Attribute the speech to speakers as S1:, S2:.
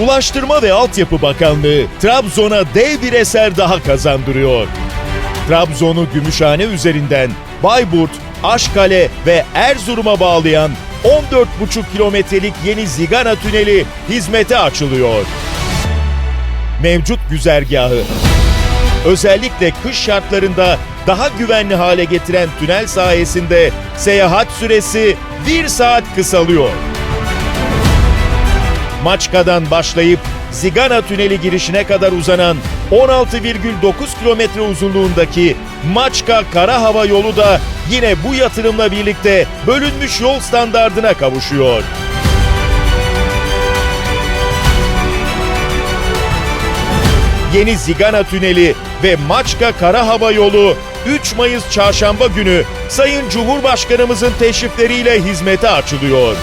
S1: Ulaştırma ve Altyapı Bakanlığı Trabzon'a dev bir eser daha kazandırıyor. Trabzon'u Gümüşhane üzerinden Bayburt, Aşkale ve Erzurum'a bağlayan 14,5 kilometrelik yeni Zigana Tüneli hizmete açılıyor. Mevcut güzergahı özellikle kış şartlarında daha güvenli hale getiren tünel sayesinde seyahat süresi 1 saat kısalıyor. Maçka'dan başlayıp Zigana Tüneli girişine kadar uzanan 16,9 kilometre uzunluğundaki Maçka Kara Hava Yolu da yine bu yatırımla birlikte bölünmüş yol standardına kavuşuyor. Yeni Zigana Tüneli ve Maçka Kara Hava Yolu 3 Mayıs Çarşamba günü Sayın Cumhurbaşkanımızın teşrifleriyle hizmete açılıyor.